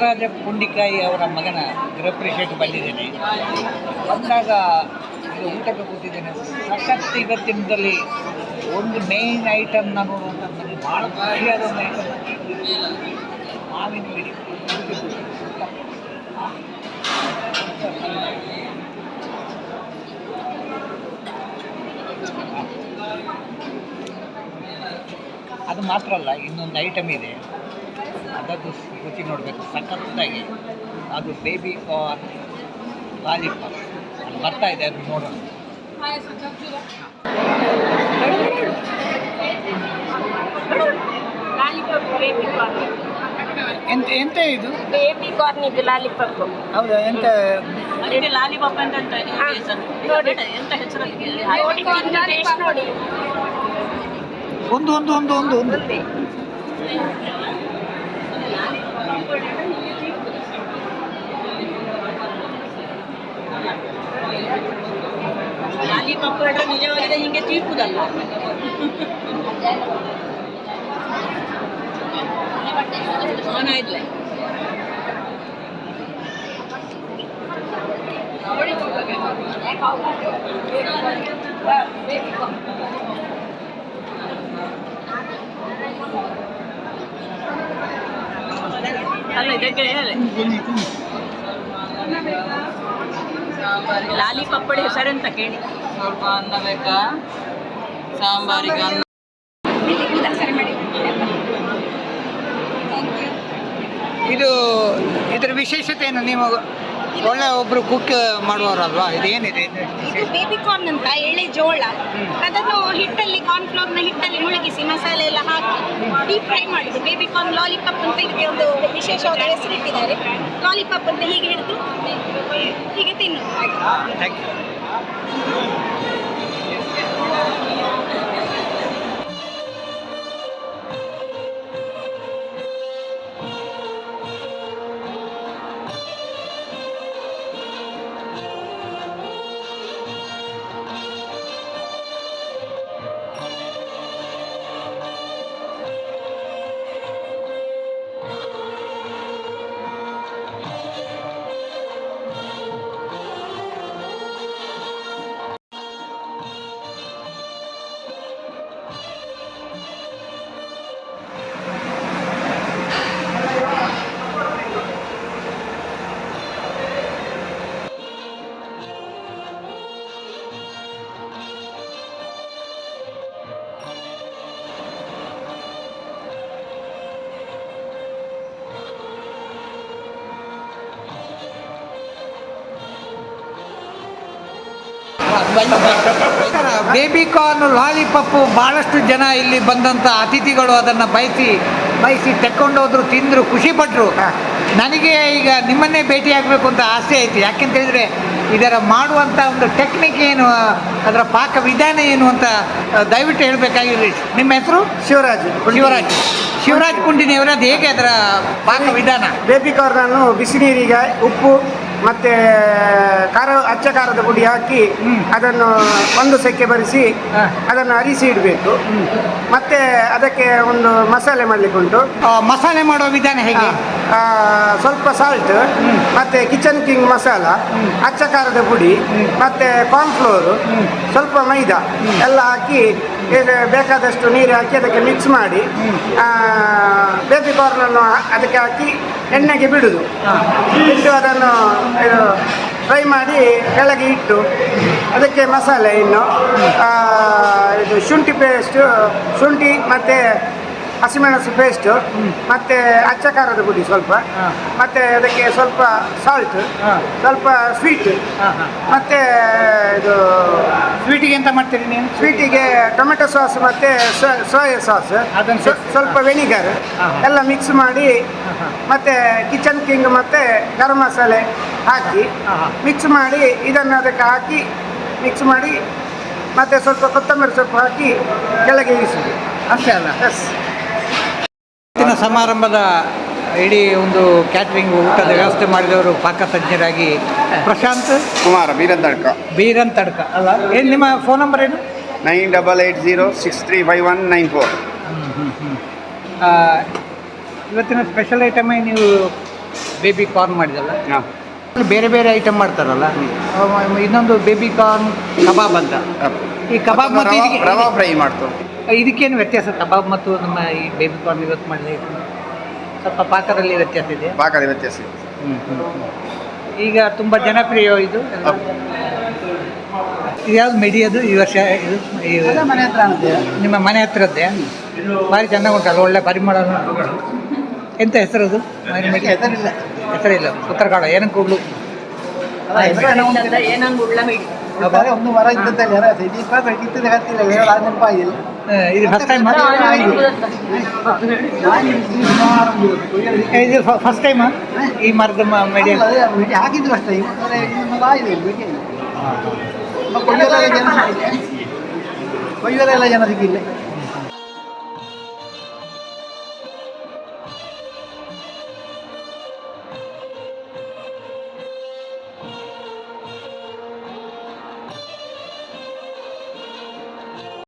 ಶಿವರಾಜ ಪುಂಡಿಕಾಯಿ ಅವರ ಮಗನ ಗೃಹಪ್ರವೇಶಕ್ಕೆ ಬಂದಿದ್ದೇನೆ. ಬಂದಾಗ ಊಟಕ್ಕೆ ಕೂತಿದ್ದೇನೆ. ಸಖತ್ ಇವತ್ತಿನದಲ್ಲಿ ಒಂದು ಮೇನ್ ಐಟಮ್ ನಾನು ನೋಡುವಂಥ ನನಗೆ ಭಾಳ ಖುಷಿಯಾದ ಒಂದು ಐಟಮ್ ಮಾವಿನ ಗಿಡಿ. ಅದು ಮಾತ್ರ ಅಲ್ಲ, ಇನ್ನೊಂದು ಐಟಮ್ ಇದೆ. ಅದದ್ದು ರುಚಿ ನೋಡಬೇಕು. ಸಖತ್ತಾಗಿ. ಅದು ಬೇಬಿ ಕಾರ್ನ್ ಲಾಲಿಪಾಪ್ ಅದು ಬರ್ತಾ ಇದೆ ಅದು ನೋಡೋಣ. ಎಂತ ಎಂತ ಇದು? ಬೇಬಿ ಕಾರ್ನ್ ಇದು ಲಾಲಿಪಾಪ್ ಹೌದಾ ಎಂತ? ಅದಕ್ಕೆ ಲಾಲಿಪಾಪ್ ಅಂತ. ನೋಡಿ. ಎಂತ ಹೆಸರಲ್ಲಿ ನೋಡಿ. ಒಂದು ಒಂದು ನೋಡಿ ಒಂದು. ಒಂದು. ಒಂದು ಒಂದು ಒಂದು ಒಂದೇ ಲಾಲಿಪಾಪ್ ಹೇಳಿದ್ರೆ ನಿಜವಾಗಿದೆ ಹಿಂಗೆ ಚೀಪುದಲ್ಲ ಅವನ ಇದ್ಲೆ ಅಲ್ಲ ಇದಕ್ಕೆ ಹೇಳಿ ಲಾಲಿಪಪ್ಪಡಿ ಹೆಸರೆಂತ ಕೇಳಿ. ಸ್ವಲ್ಪ ಅನ್ನ ಬೇಕಾ? ಸಾಂಬಾರಿಗೆ ಅನ್ನ. ಇದು ಇದರ ವಿಶೇಷತೆ ಏನು ನೀವು ಒಳ್ಳೆ ಒಬ್ರು ಕುಕ್ ಮಾಡುವವರಲ್ವಾ? ಇದೇನಿದೆ? ಇದು ಬೇಬಿ ಕಾರ್ನ್ ಅಂತ ಎಳೆ ಜೋಳ. ಅದನ್ನು ಹಿಟ್ಟಲ್ಲಿ ಕಾರ್ನ್ ಫ್ಲೋರ್ನ ನ ಹಿಟ್ಟಲ್ಲಿ ಮುಳುಗಿಸಿ ಮಸಾಲೆ ಎಲ್ಲ ಹಾಕಿ ಡೀಪ್ ಫ್ರೈ ಮಾಡಿದ್ದು. ಬೇಬಿ ಕಾರ್ನ್ ಲಾಲಿಪಾಪ್ ಅಂತ ಇದಕ್ಕೆ ಒಂದು ವಿಶೇಷವಾದ ಹೆಸರಿಟ್ಟಿದ್ದಾರೆ. ಲಾಲಿಪಾಪ್ ಅಂತ ಹೀಗೆ ಹಿಡಿದು ಹೀಗೆ ತಿನ್ನು ಬೇಬಿ ಕಾರ್ನ್ ಲಾಲಿಪಪ್ಪು ಭಾಳಷ್ಟು ಜನ ಇಲ್ಲಿ ಬಂದಂಥ ಅತಿಥಿಗಳು ಅದನ್ನು ಬಯಸಿ ಬಯಸಿ ತೆಕ್ಕೊಂಡೋದ್ರು ತಿಂದರು ಖುಷಿಪಟ್ಟರು ನನಗೆ ಈಗ ನಿಮ್ಮನ್ನೇ ಭೇಟಿಯಾಗಬೇಕು ಅಂತ ಆಸೆ ಐತಿ. ಯಾಕೆಂತ ಹೇಳಿದರೆ ಇದರ ಮಾಡುವಂಥ ಒಂದು ಟೆಕ್ನಿಕ್ ಏನು ಅದರ ಪಾಕ ವಿಧಾನ ಏನು ಅಂತ ದಯವಿಟ್ಟು ಹೇಳಬೇಕಾಗಿದೆ ನಿಮ್ಮ ಹೆಸರು? ಶಿವರಾಜ್ ಶಿವರಾಜ್. ಶಿವರಾಜ್ ಕುಂಡಿನಿ ಅದು ಹೇಗೆ ಅದರ ಪಾಕ ವಿಧಾನ? ಬೇಬಿ ಕಾರ್ನನ್ನು ಬಿಸಿ ನೀರಿಗೆ ಉಪ್ಪು ಮತ್ತೆ ಖಾರ ಅಚ್ಚ ಖಾರದ ಪುಡಿ ಹಾಕಿ ಅದನ್ನು ಒಂದು ಸೆಕೆ ಬರಿಸಿ ಅದನ್ನು ಅರಿಸಿ ಇಡಬೇಕು. ಮತ್ತೆ ಅದಕ್ಕೆ ಒಂದು ಮಸಾಲೆ ಮಾಡಲಿಕ್ಕೆ ಉಂಟು. ಮಸಾಲೆ ಮಾಡುವ ವಿಧಾನ ಹೇಗೆ? ಸ್ವಲ್ಪ ಸಾಲ್ಟ್ ಮತ್ತೆ ಕಿಚನ್ ಕಿಂಗ್ ಮಸಾಲ ಅಚ್ಚ ಖಾರದ ಪುಡಿ ಮತ್ತೆ ಕಾರ್ನ್ಫ್ಲೋರು ಸ್ವಲ್ಪ ಮೈದಾ ಎಲ್ಲ ಹಾಕಿ ಇದು ಬೇಕಾದಷ್ಟು ನೀರು ಹಾಕಿ ಅದಕ್ಕೆ ಮಿಕ್ಸ್ ಮಾಡಿ ಬೇಬಿ ಕಾರ್ನನ್ನು ಅದಕ್ಕೆ ಹಾಕಿ ಎಣ್ಣೆಗೆ ಬಿಡುದು. ಬಿಟ್ಟು ಅದನ್ನು ಫ್ರೈ ಮಾಡಿ ಕೆಳಗೆ ಇಟ್ಟು ಅದಕ್ಕೆ ಮಸಾಲೆ ಇನ್ನು ಇದು ಶುಂಠಿ ಪೇಸ್ಟು ಶುಂಠಿ ಮತ್ತು ಹಸಿಮೆಣಸು ಪೇಸ್ಟ್ ಮತ್ತೆ ಅಚ್ಚ ಖಾರದ ಪುಡಿ ಸ್ವಲ್ಪ ಮತ್ತೆ ಮತ್ತು ಅದಕ್ಕೆ ಸ್ವಲ್ಪ ಸಾಲ್ಟ್ ಸ್ವಲ್ಪ ಸ್ವೀಟ್ ಹಾಂ ಇದು ಸ್ವೀಟಿಗೆ ಎಂತ ಮಾಡ್ತೀರಿ ನೀವು ಸ್ವೀಟಿಗೆ ಟೊಮೆಟೊ ಸಾಸ್ ಮತ್ತೆ ಸೋಯಾ ಸಾಸ್ ಸ್ವಲ್ಪ ವೆನಿಗರ್ ಎಲ್ಲ ಮಿಕ್ಸ್ ಮಾಡಿ ಮತ್ತೆ ಕಿಚನ್ ಕಿಂಗ್ ಮತ್ತೆ ಗರಂ ಮಸಾಲೆ ಹಾಕಿ. ಮಿಕ್ಸ್ ಮಾಡಿ ಇದನ್ನು ಅದಕ್ಕೆ ಹಾಕಿ ಮಿಕ್ಸ್ ಮಾಡಿ ಮತ್ತೆ ಸ್ವಲ್ಪ ಕೊತ್ತಂಬರಿ ಸೊಪ್ಪು ಹಾಕಿ ಕೆಳಗೆ ಇರಿಸುದು ಅಷ್ಟೇ ಅಲ್ಲ? ಎಸ್ ಸಮಾರಂಭದ ಇಡೀ ಒಂದು ಕ್ಯಾಟ್ರಿಂಗ್ ಊಟದ ವ್ಯವಸ್ಥೆ ಮಾಡಿದವರು ಪಾಕತಜ್ಞರಾಗಿ ಪ್ರಶಾಂತ್ ಕುಮಾರ ತಡ್ಕ. ಬೀರನ್ ತಡ್ಕ ಅಲ್ಲ? ಏನು ನಿಮ್ಮ ಫೋನ್ ನಂಬರ್ ಏನು? Nine double eight zero six three five one nine four. ಇವತ್ತಿನ ಸ್ಪೆಷಲ್ ಐಟಮ್ ನೀವು ಬೇಬಿ ಕಾರ್ನ್ ಮಾಡಿದಲ್ಲ? ಹಾಂ. ಬೇರೆ ಬೇರೆ ಐಟಮ್ ಮಾಡ್ತಾರಲ್ಲ? ಇನ್ನೊಂದು ಬೇಬಿ ಕಾರ್ನ್ ಕಬಾಬ್ ಅಂತ. ಈ ಕಬಾಬ್ ಮತ್ತು ರವಾ- ಫ್ರೈ ಮಾಡ್ತು. ಇದಕ್ಕೇನು ವ್ಯತ್ಯಾಸ ಕಬಾಬ್ ಮತ್ತು ನಮ್ಮ ಈ ಬೇಬಿ ಕಾರ್ನ್ ಇವತ್ತು ಮಾಡಿದ ಸ್ವಲ್ಪ ಪಾಕದಲ್ಲಿ ವ್ಯತ್ಯಾಸ ಇದೆ. ಪಾಕದ ವ್ಯತ್ಯಾಸ ಇದೆ. ಈಗ ತುಂಬ ಜನಪ್ರಿಯ ಇದು. ಎಲ್ಲ. ಇದು ಯಾವ್ದು ಮಿಡಿಯೋದು ಈ ವರ್ಷ ಇದು? ಈ- ಮನೆ ಹತ್ರ ನಿಮ್ಮ ಮನೆ ಹತ್ರದ್ದೇ? ಭಾರಿ ಚೆನ್ನಾಗಿ ಉಂಟಲ್ಲ? ಒಳ್ಳೆ ಪರಿಮಳ ಉಂಟು. ಎಂತ ಹೆಸರದು ಹೆಸರಿಲ್ಲ. ಹೆಸರಿಲ್ಲ. ಇಲ್ಲ ಏನಕ್ಕೆ ಕೊಡ್ಲು? ಏನಂಗ್ ಉಳ್ಳ ಬಿಡಿ ಒಂದು ಮರ ಇದ್ದಂತೆ ಇದ್ದದ್ದು ಹತ್ತಿಲ್ಲ ಹೇಳೋದು ಅದು ನೆನಪಾಗಿಲ್ಲ ಇದು ಫಸ್ಟ್ ಟೈಮ್ ಇದು ಫಸ್ಟ್ ಟೈಮ್ ಈ ಮರದ ಮೆಡಿಯ ಮಿಡಿ ಹಾಕಿದ್ರು ಅಷ್ಟೇ ಇವತ್ತು ಇನ್ನೊಂದು ಆಗಿದೆ ಮಿಡಿ ಕೊಯ್ಯೋರೆಲ್ಲ ಜನ ಸಿಕ್ಕಿಲ್ಲ ಕೊಯ್ಯೋರೆಲ್ಲ ಜನ ಸಿಕ್ಕಿಲ್ಲ